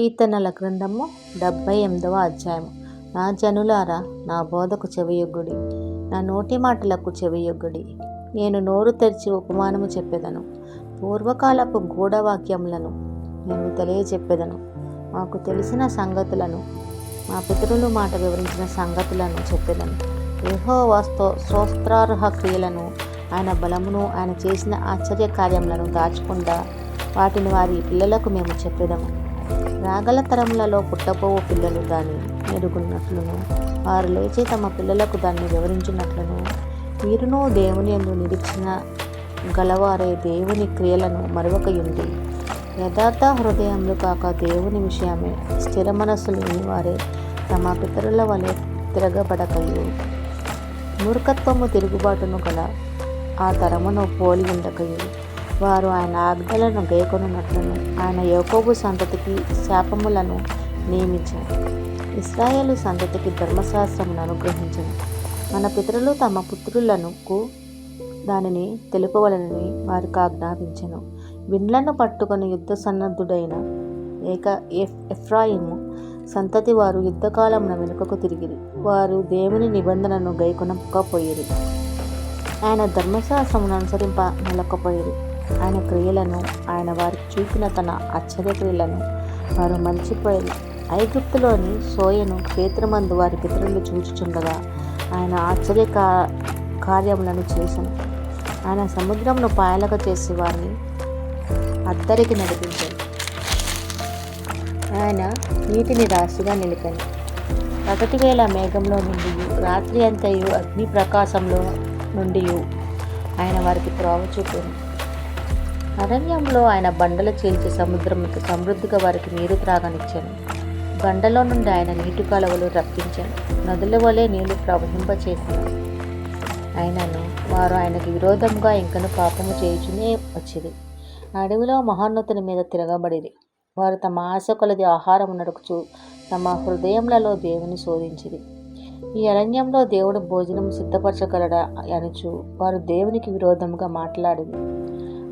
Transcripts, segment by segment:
కీర్తనల గ్రంథము డెబ్భై ఎనిమిదవ అధ్యాయము. నా జనులారా నా బోధకు చెవియొగ్గుడి. నా నోటి మాటలకు చెవియొగ్గుడి. నేను నోరు తెరిచి ఉపమానము చెప్పేదను. పూర్వకాలపు గూఢవాక్యములను నేను తెలియజెప్పెదను. మాకు తెలిసిన సంగతులను మా పితరులు మాట వివరించిన సంగతులను చెప్పేదను. యెహోవా స్తో స్తోత్రార్హ క్రియలను ఆయన బలమును ఆయన చేసిన ఆశ్చర్య కార్యములను దాచకుండా వాటిని వారి పిల్లలకు మేము చెప్పెదము. రాగల తరములలో పుట్టపోవు పిల్లలు దాన్ని ఎరుగున్నట్లును వారు లేచి తమ పిల్లలకు దాన్ని వివరించినట్లును. వీరును దేవుని ఎందు నిరీక్షణ గలవారే దేవుని క్రియలను మరొకయుండి యథార్థ హృదయములు కాక దేవుని విషయమే. స్థిర మనస్సు లేని వారే తమ పితరుల వలె తిరగబడకయు. మూర్ఖత్వము తిరుగుబాటును గల ఆ తరమును పోలి ఉండకయు వారు ఆయన ఆజ్ఞలను గైకొనున్నట్లును ఆయన యోకోబు సంతతికి శాపములను నియమించారు ఇస్రాయేలు సంతతికి ధర్మశాస్త్రమును అనుగ్రహించను. మన పితరులు తమ పుత్రులకు దానిని తెలుపవలనని వారికి ఆజ్ఞాపించను. విండ్లను పట్టుకొని యుద్ధ సన్నద్ధుడైన ఏక ఎఫ్ ఎఫ్రాయిము సంతతి వారు యుద్ధకాలమున వెనుకకు తిరిగిరి. వారు దేవుని నిబంధనను గైకొనకపోయిరి. ఆయన ధర్మశాస్త్రమును అనుసరింప నెలకపోయిరి. ఆయన క్రియలను ఆయన వారికి చూపిన తన ఆశ్చర్య క్రియలను వారు మర్చిపోయారు. ఐగుప్తులోని సోయను క్షేత్రమందు వారి పితరులు చూచుచుండగా ఆయన ఆశ్చర్య కా- కార్యములను చేశాను. ఆయన సముద్రమును పాయలక చేసి వారిని అద్దరికి నడిపించాడు. ఆయన నీటిని రాశిగా నిలిపాను పగటి వేళ మేఘంలో నుండి రాత్రి అంతయు అగ్ని ప్రకాశంలో నుండి ఆయన వారికి త్రోవ చూపాను అరణ్యంలో ఆయన బండలు చీల్చి సముద్రంతో సమృద్ధిగా వారికి నీరు త్రాగనిచ్చాను. బండలో నుండి ఆయన నీటి కాలువలు రప్పించాను. నదుల వలె నీళ్ళు ప్రవహింపచేసాను అయినను వారు ఆయనకు విరోధంగా ఇంకను పాపము చేయుచునే వచ్చింది అడవిలో మహోన్నతుని మీద తిరగబడిది వారు తమ ఆశ కొలది ఆహారం నడుకుచు తమ హృదయములలో దేవుని శోధించిది ఈ అరణ్యంలో దేవుడు భోజనం సిద్ధపరచగలడా అనుచు వారు దేవునికి విరోధముగా మాట్లాడింది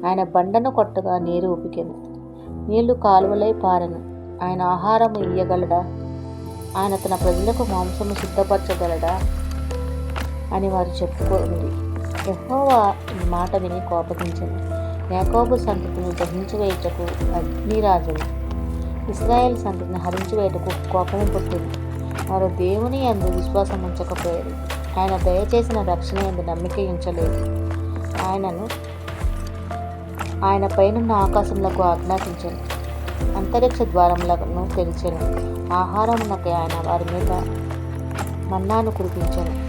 ఆయన బండను కొట్టగా నీరు ఉపికెను నీళ్ళు కాలువలై పారెను. ఆయన ఆహారము ఇయ్యగలడా? ఆయన తన ప్రజలకు మాంసము సిద్ధపరచగలడా? అని వారు చెప్పుకుంది ఎహోవా ఈ మాట విని కోపగించను. యాకోబు సంతతిని దహించివేయటకు అగ్నిరాజులు. ఇస్రాయేల్ సంతతిని హరించివేయటకు కోపము పుట్టింది. వారు దేవుని అందు విశ్వాసం ఉంచకపోయారు ఆయన దయచేసిన రక్షణ ఎందు నమ్మిక ఉంచలేదు ఆయనను ఆయన పైనున్న ఆకాశములకు ఆజ్ఞాపించను. అంతరిక్ష ద్వారములను తెరిచెను. ఆహారమునకై ఆయన వారి మీద మన్నాను కురిపించను.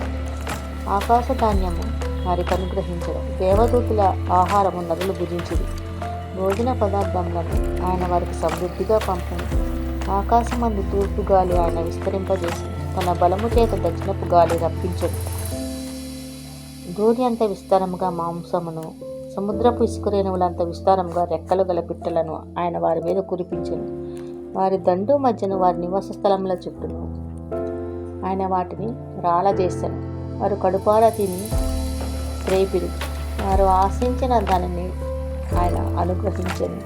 ఆకాశ ధాన్యము వారికి అనుగ్రహించడం దేవదూతుల ఆహారము నదులు భుజించింది భోజన పదార్థములను ఆయన వారికి సమృద్ధిగా పంపను. ఆకాశమందు తూర్పు గాలి ఆయన విస్తరింపజేసి తన బలము చేత దక్షిణపు గాలి రప్పించడు ధూళి అంత విస్తారముగా మాంసమును సముద్రపు ఇసుకరేణువులంత విస్తారంగా రెక్కలు గల పిట్టలను ఆయన వారి మీద కురిపించను. వారి దండు మధ్యను వారి నివాస స్థలముల చుట్టూను ఆయన వాటిని రాలజేశాను వారు కడుపారా తిని త్రేపిరి. వారు ఆశించిన దానిని ఆయన అనుగ్రహించను.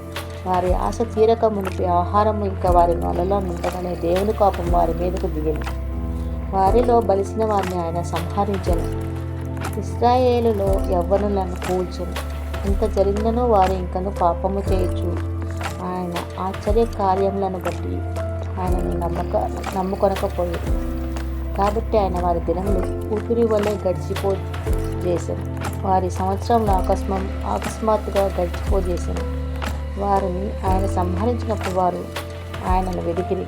వారి ఆశ తీరక మునిపి ఆహారము ఇంకా వారి నొలలో నిండగానే దేవుని కోపం వారి మీదకు దిగింది వారిలో బలిసిన వారిని ఆయన సంహరించను. ఇస్రాయేలులో యవ్వనులను కూల్చను. ఇంత జరిగినను వారు ఇంకను పాపము చేయొచ్చు. ఆయన ఆశ్చర్య కార్యములను బట్టి ఆయనను నమ్మక నమ్ముకొనకపోయారు కాబట్టి ఆయన వారి దినములు ఊపిరి వల్లే గడిచిపో చేశాను వారి సంవత్సరంలో అకస్మం అకస్మాత్తుగా గడిచిపోజేశాను వారిని ఆయన సంహరించినప్పుడు వారు ఆయనను వెదికిరి.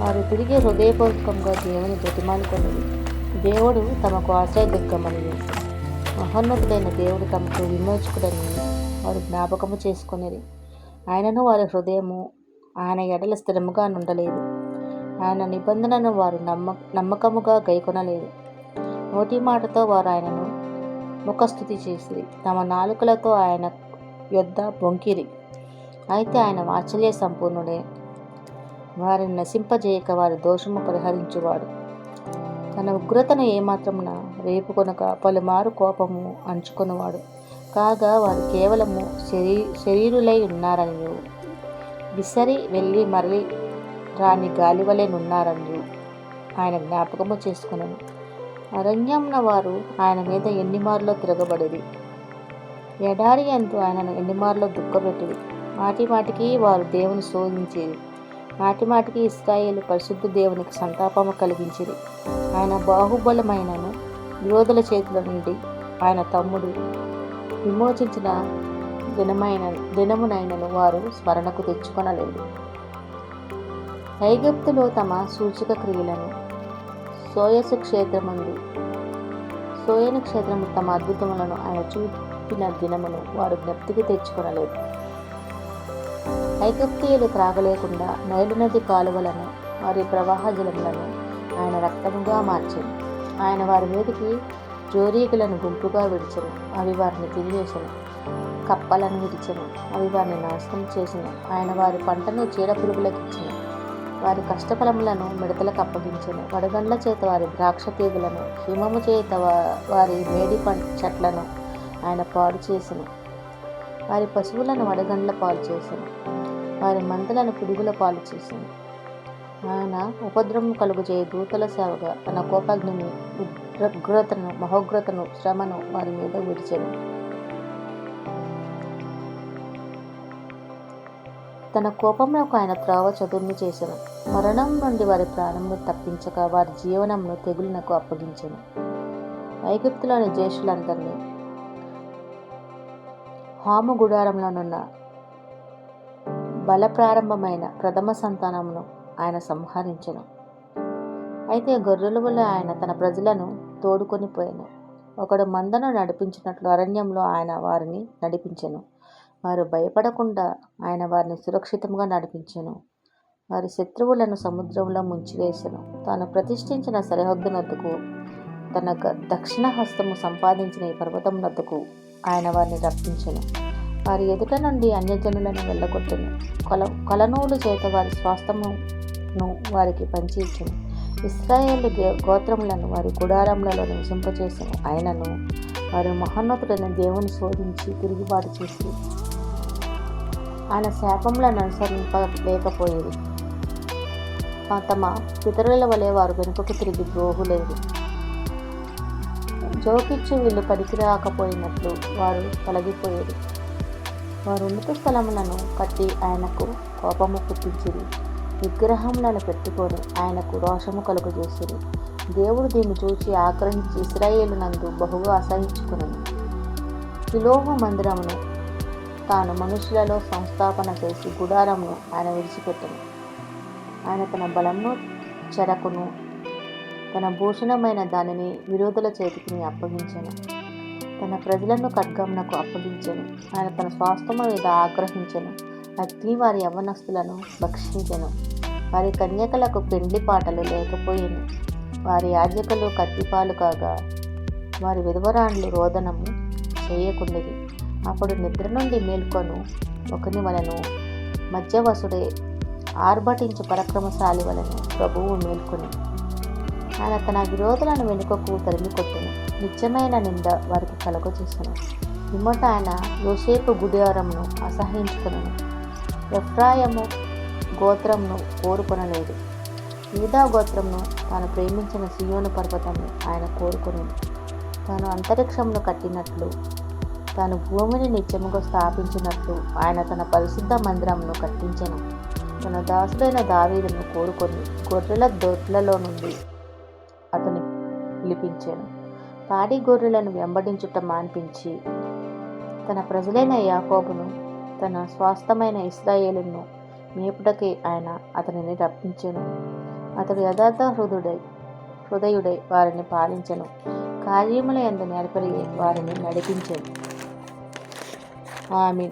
వారు తిరిగి హృదయపూర్వకంగా దేవుని బ్రతిమాలుకొనిది దేవుడు తమకు ఆశ్రయదుర్గమని మహోన్నతుడైన దేవుడు తమకు విమోచకుడని వారు జ్ఞాపకము చేసుకునేది ఆయనను వారి హృదయము ఆయన ఎడల స్థిరముగా నుండలేదు. ఆయన నిబంధనను వారు నమ్మ నమ్మకముగా గైకొనలేదు. నోటి మాటతో వారు ఆయనను ముఖస్థుతి చేసిరి. తమ నాలుకలతో ఆయన యొద్ద బొంకిరి. అయితే ఆయన వాత్సల్య సంపూర్ణుడే. వారిని నశింపజేయక వారి దోషము పరిహరించువాడు. తన ఉగ్రతను ఏమాత్రమున రేపు కొనక పలుమారు కోపము అంచుకున్నవాడు కాగా వారు కేవలము శరీ శరీరులై ఉన్నారని విసరి వెళ్ళి మరలి రాని గాలి వలె ఆయన జ్ఞాపకము చేసుకున్నాను అరణ్యమున వారు ఆయన మీద ఎన్నిమార్లో తిరగబడేది ఎడారి అందు ఆయనను ఎన్నిమార్లో దుఃఖపెట్టేది మాటి మాటికి వారు దేవుని శోధించేది మాటి మాటికి ఇస్రాయేలు పరిశుద్ధ దేవునికి సంతాపము కలిగించేది ఆయన బాహుబలమైనను యోధుల చేతుల నుండి ఆయన తమ్ముడు విమోచించిన దినమైన దినమునైనను వారు స్మరణకు తెచ్చుకొనలేదు. ఐగుప్తులో తమ సూచక క్రియలను సోయసు క్షేత్రమందు సోయను క్షేత్రము తమ అద్భుతములను ఆయన చూపిన దినమును వారు జ్ఞప్తికి తెచ్చుకొనలేదు. ఐగుప్తీయులు త్రాగలేకుండా నైలు నది కాలువలను వారి ప్రవాహ జలములను ఆయన రక్తముగా మార్చింది ఆయన వారి మీదకి జోరీగులను గుంపుగా విడిచను. అవి వారిని తిరిగేసను. కప్పలను విడిచను అవి వారిని నాశనం చేసిన. ఆయన వారి పంటను చీడపురుగులకు ఇచ్చెను వారి కష్టఫలములను మిడతలకు అప్పగించను. వడగండ్ల చేత వారి ద్రాక్ష తీగులను హిమము చేత వారి మేడి పంట చెట్లను ఆయన పాడు చేసిన. వారి పశువులను వడగండ్ల పాలు చేసిన. వారి మందులను పిడుగుల పాలు చేసింది ఆయన ఉపద్రవం కలుగుచే దూతల సేవగా తన కోపాగ్నిని ఉగ్రతను మహోగ్రతను శ్రమను వారి మీద విడిచెను తన కోపంలోకి ఆయన త్రోవ చదువుని చేశాను మరణం నుండి వారి ప్రాణంను తప్పించక వారి జీవనంను తెగులునకు అప్పగించాను ఐగుప్తులోని జ్యేష్ఠులందరినీ హాము గుడారంలోనున్న బల ప్రారంభమైన ప్రథమ సంతానమును ఆయన సంహరించను. అయితే గొర్రెల వల్ల ఆయన తన ప్రజలను తోడుకొని పోయాను. ఒకడు మందను నడిపించినట్లు అరణ్యంలో ఆయన వారిని నడిపించెను. వారు భయపడకుండా ఆయన వారిని సురక్షితంగా నడిపించెను. వారి శత్రువులను సముద్రంలో ముంచివేసెను. తాను ప్రతిష్ఠించిన సరిహద్దునద్దుకు తన దక్షిణ హస్తము సంపాదించిన ఈ పర్వతం నద్దుకు ఆయన వారిని రప్పించెను. వారి ఎదుట నుండి అన్యజనులను వెళ్ళగొట్టెను. కొల కొలనూలు చేత వారి ను వారికి పంచి ఇచ్చెను ఇస్రాయేల్ గోత్రములను వారి గుడారములలో నివసింపచేసిన. ఆయనను వారి మహోన్నతుడైన దేవుని శోధించి తిరుగుబాటు చేసి ఆయన శాపములను అనుసరింపలేకపోయేది. తమ పితరుల వలె వారు వెనుకకు తిరిగి ద్రోహులేదు జోకిచ్చు వీళ్ళు పనికి రాకపోయినట్లు వారు తొలగిపోయేది. వారు ఉన్నత స్థలములను కట్టి ఆయనకు కోపము పుట్టించింది విగ్రహములను పెట్టుకొని ఆయనకు రోషము కలుగజేసిరి. దేవుడు దీన్ని చూచి ఆగ్రహించి ఇస్రాయేలు నందు బహుగా అసహించుకుని శిలోహ మందిరమును తాను మనుషులలో సంస్థాపన చేసి గుడారమును ఆయన విడిచిపెట్టను ఆయన తన బలమును చెరకును తన భూషణమైన దానిని విరోధుల చేతికి అప్పగించను. తన ప్రజలను ఖడ్గమునకు అప్పగించను. ఆయన తన స్వాస్థ్యము మీద ఆగ్రహించను. అగ్ని వారి యవనస్తులను భక్షించెను. వారి కన్యకలకు పెండ్లి పాటలు లేకపోయింది వారి యాజకులు కత్తిపాలు కాగా వారి విధవరాండ్లు రోదనము చేయకుండేది. అప్పుడు నిద్ర నుండి మేల్కొను ఒకని వలను మధ్యవసుడే ఆర్భటించు పరక్రమశాలి వలను ప్రభువు మేల్కొని. ఆయన తన విరోధులను వెనుకకు తరిమి కొట్టును. నిత్యమైన నింద వారికి కలుగచేసను పిమ్మట ఆయన యోసేపు గుడియారమును అసహించుకును ఎఫ్రాయము గోత్రంను కోరుకొనలేదు. యూదా గోత్రంను తాను ప్రేమించిన సియోను పర్వతాన్ని ఆయన కోరుకుని. తాను అంతరిక్షమును కట్టినట్లు తాను భూమిని నిత్యముగా స్థాపించినట్లు ఆయన తన పరిశుద్ధ మందిరమును కట్టించను. తన దాసుడైన దావీదును కోరుకొని గొర్రెల దొడ్లలో నుండి అతని పిలిపించాను. పాడి గొర్రెలను వెంబడించుట మాన్పించి తన ప్రజలైన యాకోబును తన స్వాస్థమైన ఇస్రాయేలును మేపుటకి ఆయన అతనిని రప్పించెను. అతడు యథార్థ హృదయుడై హృదయుడై వారిని పాలించెను. కార్యముల ఎందు నేర్పరి వారిని నడిపించెను. ఆమె